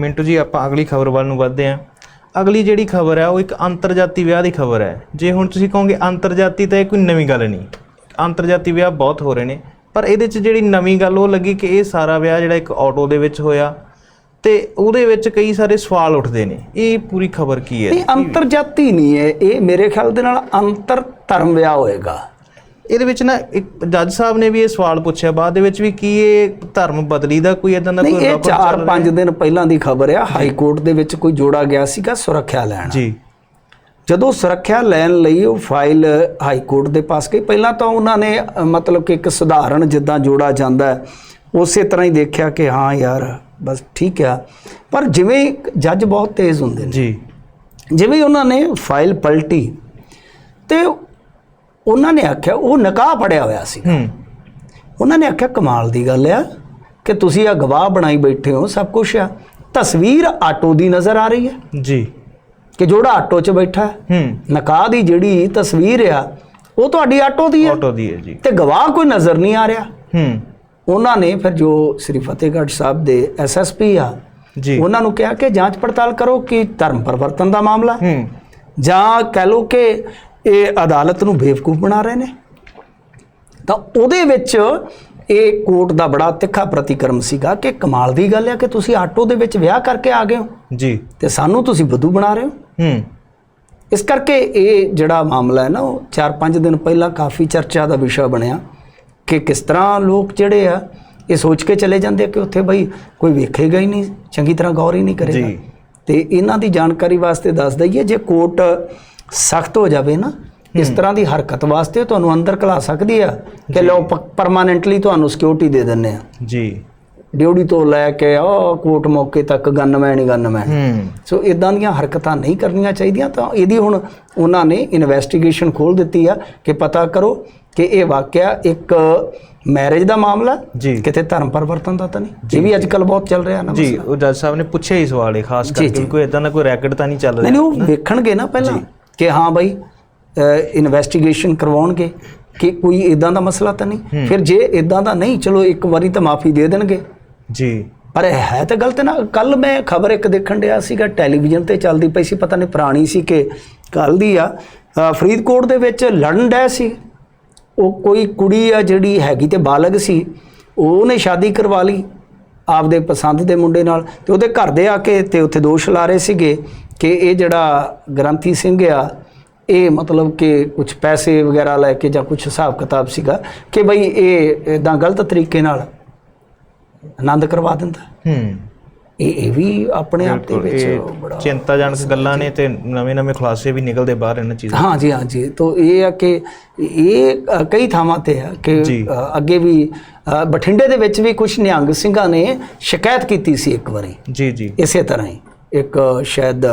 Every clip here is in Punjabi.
ਮਿੰਟੂ ਜੀ, ਆਪਾਂ ਅਗਲੀ ਖਬਰ ਵੱਲ ਨੂੰ ਵਧਦੇ ਹਾਂ। ਅਗਲੀ ਜਿਹੜੀ ਖਬਰ ਹੈ, ਉਹ ਇੱਕ ਅੰਤਰਜਾਤੀ ਵਿਆਹ ਦੀ ਖਬਰ ਹੈ। ਜੇ ਹੁਣ ਤੁਸੀਂ ਕਹੋਗੇ ਅੰਤਰਜਾਤੀ, ਤਾਂ ਇਹ ਕੋਈ ਨਵੀਂ ਗੱਲ ਨਹੀਂ। ਅੰਤਰਜਾਤੀ ਵਿਆਹ ਬਹੁਤ ਹੋ ਰਹੇ ਨੇ। ਪਰ ਇਹਦੇ 'ਚ ਜਿਹੜੀ ਨਵੀਂ ਗੱਲ, ਉਹ ਲੱਗੀ ਕਿ ਇਹ ਸਾਰਾ ਵਿਆਹ ਜਿਹੜਾ ਇੱਕ ਆਟੋ ਦੇ ਵਿੱਚ ਹੋਇਆ। ਤੇ ਉਹਦੇ ਵਿੱਚ ਕਈ ਸਾਰੇ ਸਵਾਲ ਉੱਠਦੇ ਨੇ। ਇਹ ਪੂਰੀ ਖਬਰ ਕੀ ਹੈ? ਇਹ ਅੰਤਰਜਾਤੀ ਨਹੀਂ ਹੈ। ਇਹ ਮੇਰੇ ਖਿਆਲ ਦੇ ਨਾਲ ਅੰਤਰ ਧਰਮ ਵਿਆਹ ਹੋਏਗਾ। ਇਹਦੇ ਵਿੱਚ ਨਾ ਇੱਕ ਜੱਜ ਸਾਹਿਬ ਨੇ ਵੀ ਇਹ ਸਵਾਲ ਪੁੱਛਿਆ ਬਾਅਦ ਦੇ ਵਿੱਚ ਵੀ ਕੀ ਇਹ ਧਰਮ ਬਦਲੀ ਦਾ ਕੋਈ ਇਦਾਂ ਦਾ ਨਹੀਂ ਕੋਈ ਇਹ record ਚੱਲ 4-5 ਦਿਨ ਪਹਿਲਾਂ ਦੀ ਖਬਰ ਆ ਹਾਈ ਕੋਰਟ ਦੇ ਵਿੱਚ ਕੋਈ ਜੋੜਾ ਗਿਆ ਸੀਗਾ ਸੁਰੱਖਿਆ ਲੈਣ। ਜੀ। ਜਦੋਂ ਸੁਰੱਖਿਆ ਲੈਣ ਲਈ ਉਹ ਫਾਈਲ ਹਾਈ ਕੋਰਟ ਦੇ ਪਾਸ ਗਈ ਪਹਿਲਾਂ ਤਾਂ ਉਹਨਾਂ ਨੇ ਮਤਲਬ ਕਿ ਇੱਕ ਸਧਾਰਨ ਜਿੱਦਾਂ ਜੋੜਾ ਜਾਂਦਾ ਉਸੇ ਤਰ੍ਹਾਂ ਹੀ ਦੇਖਿਆ ਕਿ ਹਾਂ ਯਾਰ ਬਸ ਠੀਕ ਆ। ਪਰ ਜਿਵੇਂ ਜੱਜ ਬਹੁਤ ਤੇਜ਼ ਹੁੰਦੇ ਨੇ ਜੀ। ਜਿਵੇਂ ਉਹਨਾਂ ਨੇ ਫਾਈਲ ਪਲਟੀ ਤੇ ਉਹਨਾਂ ਨੇ ਆਖਿਆ ਉਹ ਨਕਾਹ ਪੜਿਆ ਹੋਇਆ ਸੀ ਹੂੰ। ਉਹਨਾਂ ਨੇ ਆਖਿਆ ਕਮਾਲ ਦੀ ਗੱਲ ਆ ਕਿ ਤੁਸੀਂ ਆ ਗਵਾਹ ਬਣਾਈ ਬੈਠੇ ਹੋ ਸਭ ਕੁਝ ਆ। ਤਸਵੀਰ ਆਟੋ ਦੀ ਨਜ਼ਰ ਆ ਰਹੀ ਹੈ। ਜੀ। ਕਿ ਜਿਹੜਾ ਆਟੋ 'ਚ ਬੈਠਾ ਹੈ। ਹੂੰ। ਨਕਾਹ ਦੀ ਜਿਹੜੀ ਤਸਵੀਰ ਆ ਉਹ ਤੁਹਾਡੀ ਆਟੋ ਦੀ ਹੈ ਆਟੋ ਦੀ ਹੈ ਜੀ। ਤੇ ਗਵਾਹ ਕੋਈ ਨਜ਼ਰ ਨਹੀਂ ਆ ਰਿਹਾ। ਹੂੰ। ਉਹਨਾਂ ਨੇ ਫਿਰ ਜੋ ਸ੍ਰੀ ਫਤਿਹਗੜ੍ਹ ਸਾਹਿਬ ਦੇ ਐਸਐਸਪੀ ਆ ਜੀ। ਉਹਨਾਂ ਨੂੰ ਕਿਹਾ ਕਿ ਜਾਂਚ ਪੜਤਾਲ ਕਰੋ ਕਿ ਧਰਮ ਪਰਿਵਰਤਨ ਦਾ ਮਾਮਲਾ। ਹੈ। ਜਾਂ ਕਹਿ ਲਓ ਕਿ ਇਹ ਅਦਾਲਤ ਨੂੰ ਬੇਵਕੂਫ ਬਣਾ ਰਹੇ ਨੇ। ਤਾਂ ਉਹਦੇ ਵਿੱਚ ਇਹ ਕੋਰਟ ਦਾ ਬੜਾ ਤਿੱਖਾ ਪ੍ਰਤੀਕਰਮ ਸੀਗਾ ਕਿ ਕਮਾਲ ਦੀ ਗੱਲ ਹੈ ਕਿ ਤੁਸੀਂ ਆਟੋ ਦੇ ਵਿੱਚ ਵਿਆਹ ਕਰਕੇ ਆ ਗਏ ਹੋ। ਜੀ। ਤੇ ਸਾਨੂੰ ਤੁਸੀਂ ਬੁੱਧੂ ਬਣਾ ਰਹੇ ਹੋ। ਹੂੰ। ਇਸ ਕਰਕੇ ਇਹ ਜਿਹੜਾ ਮਾਮਲਾ ਹੈ ਨਾ ਉਹ 4-5 ਦਿਨ ਪਹਿਲਾਂ ਕਾਫੀ ਚਰਚਾ ਦਾ ਵਿਸ਼ਾ ਬਣਿਆ ਕਿ ਕਿਸ ਤਰ੍ਹਾਂ ਲੋਕ ਜਿਹੜੇ ਆ ਇਹ ਸੋਚ ਕੇ ਚਲੇ ਜਾਂਦੇ ਆ ਕਿ ਉੱਥੇ ਬਈ ਕੋਈ ਵੇਖੇਗਾ ਹੀ ਨਹੀਂ ਚੰਗੀ ਤਰ੍ਹਾਂ ਗੌਰ ਹੀ ਨਹੀਂ ਕਰੇਗਾ। ਤੇ ਇਹਨਾਂ ਦੀ ਜਾਣਕਾਰੀ ਵਾਸਤੇ ਦੱਸ ਦਈਏ ਜੇ ਕੋਰਟ ਸਖਤ ਹੋ ਜਾਵੇ ਨਾ ਇਸ ਤਰ੍ਹਾਂ ਦੀ ਹਰਕਤ ਵਾਸਤੇ ਤੁਹਾਨੂੰ ਅੰਦਰ ਕਲਾ ਸਕਦੀ ਆ ਕਿ ਲਓ ਪਰਮਾਨੈਂਟਲੀ ਤੁਹਾਨੂੰ ਸਿਕਿਉਰਿਟੀ ਦੇ ਦਿੰਨੇ ਆ। ਜੀ। ਡਿਊਟੀ ਤੋਂ ਲੈ ਕੇ ਉਹ ਕੋਰਟ ਮੌਕੇ ਤੱਕ ਗਨਮੈਨ ਹੀ ਗਨਮੈਨ ਹੂੰ। ਸੋ ਇਦਾਂ ਦੀਆਂ ਹਰਕਤਾਂ ਨਹੀਂ ਕਰਨੀਆਂ ਚਾਹੀਦੀਆਂ ਤਾਂ ਇਹਦੀ ਹੁਣ ਉਹਨਾਂ ਨੇ ਇਨਵੈਸਟੀਗੇਸ਼ਨ ਖੋਲ ਦਿੱਤੀ ਆ ਕਿ ਪਤਾ ਕਰੋ ਕਿ ਇਹ ਵਾਕਿਆ ਇੱਕ ਮੈਰਿਜ ਦਾ ਮਾਮਲਾ ਜੀ। ਕਿਤੇ ਧਰਮ ਪਰਿਵਰਤਨ ਦਾ ਤਾਂ ਨਹੀਂ? ਇਹ ਵੀ ਅੱਜ ਕੱਲ ਬਹੁਤ ਚੱਲ ਰਿਹਾ ਨਾ ਜੀ ਉਹ ਜੱਜ ਸਾਹਿਬ ਨੇ ਪੁੱਛਿਆ ਹੀ ਸਵਾਲ ਹੈ ਖਾਸ ਕਰਕੇ ਕੋਈ ਇਦਾਂ ਦਾ ਕੋਈ ਰੈਕਟ ਤਾਂ ਨਹੀਂ ਚੱਲ ਰਿਹਾ? ਨਹੀਂ ਉਹ ਵੇਖਣਗੇ ਨਾ ਪਹਿਲਾਂ। ਕਿ ਹਾਂ ਬਾਈ ਇਨਵੈਸਟੀਗੇਸ਼ਨ ਕਰਵਾਉਣਗੇ ਕਿ ਕੋਈ ਇਦਾਂ ਦਾ ਮਸਲਾ ਤਾਂ ਨਹੀਂ? ਫਿਰ ਜੇ ਇਦਾਂ ਦਾ ਨਹੀਂ ਚਲੋ ਇੱਕ ਵਾਰੀ ਤਾਂ ਮਾਫੀ ਦੇ ਦੇਣਗੇ। ਜੀ। ਪਰ ਹੈ ਤਾਂ ਗਲਤ ਨਾ। ਕੱਲ ਮੈਂ ਖਬਰ ਇੱਕ ਦੇਖਣ ਡਿਆ ਸੀਗਾ ਟੈਲੀਵਿਜ਼ਨ ਤੇ ਚੱਲਦੀ ਪਈ ਸੀ ਪਤਾ ਨਹੀਂ ਪੁਰਾਣੀ ਸੀ ਕਿ ਕੱਲ ਦੀ ਆ। ਫਰੀਦਕੋਟ ਦੇ ਵਿੱਚ ਲੜਨ ਡੈ ਸੀ। ਉਹ ਕੋਈ ਕੁੜੀ ਆ ਜਿਹੜੀ ਹੈਗੀ ਤੇ ਬਾਲਗ ਸੀ ਉਹਨੇ ਸ਼ਾਦੀ ਕਰਵਾ ਲਈ ਆਪਦੇ ਪਸੰਦ ਦੇ ਮੁੰਡੇ ਨਾਲ ਤੇ ਉਹਦੇ ਘਰ ਦੇ ਆ ਕੇ ਤੇ ਉੱਥੇ ਦੋਸ਼ ਲਾ ਰਹੇ ਸੀਗੇ। ਕਿ ਇਹ ਜਿਹੜਾ ਗ੍ਰੰਥੀ ਸਿੰਘ ਆ ਇਹ ਮਤਲਬ ਕਿ ਕੁਝ ਪੈਸੇ ਵਗੈਰਾ ਲੈ ਕੇ ਜਾਂ ਕੁਝ ਹਿਸਾਬ ਕਿਤਾਬ ਸੀਗਾ ਕਿ ਬਈ ਇਹ ਇਦਾਂ ਗਲਤ ਤਰੀਕੇ ਨਾਲ ਆਨੰਦ ਕਰਵਾ ਦਿੰਦਾ। ਹੂੰ। ਇਹ ਇਹ ਵੀ ਆਪਣੇ ਆਪ ਦੇ ਵਿੱਚ ਬੜਾ ਚਿੰਤਾਜਨਕ ਗੱਲਾਂ ਨੇ ਤੇ ਨਵੇਂ ਨਵੇਂ ਖੁਲਾਸੇ ਵੀ ਨਿਕਲਦੇ ਬਾਹਰ ਇਹਨਾਂ ਚੀਜ਼ਾਂ ਹਾਂ ਜੀ ਹਾਂ ਜੀ ਤੋਂ ਇਹ ਆ ਕਿ ਇਹ ਕਈ ਥਾਵਾਂ ਤੇ ਆ ਕਿ ਅੱਗੇ ਵੀ ਬਠਿੰਡੇ ਦੇ ਵਿੱਚ ਵੀ ਕੁਝ ਨਿਹੰਗ ਸਿੰਘਾਂ ਨੇ ਸ਼ਿਕਾਇਤ ਕੀਤੀ ਸੀ ਇੱਕ ਵਾਰੀ। ਜੀ ਜੀ। ਇਸੇ ਤਰ੍ਹਾਂ ਹੀ। ਇੱਕ ਸ਼ਾਇਦ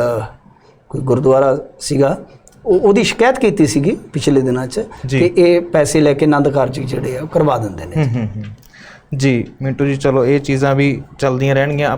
ਕੋਈ ਗੁਰਦੁਆਰਾ ਸੀਗਾ। ਉਹ ਉਹਦੀ ਸ਼ਿਕਾਇਤ ਕੀਤੀ ਸੀਗੀ ਪਿਛਲੇ ਦਿਨਾਂ 'ਚ। ਕਿ ਇਹ ਪੈਸੇ ਲੈ ਕੇ ਆਨੰਦ ਕਾਰਜ ਜਿਹੜੇ ਆ ਉਹ ਕਰਵਾ ਦਿੰਦੇ ਨੇ। ਜੀ ਮਿੰਟੂ ਜੀ ਚਲੋ ਇਹ ਚੀਜ਼ਾਂ ਵੀ ਚੱਲਦੀਆਂ ਰਹਿਣਗੀਆਂ।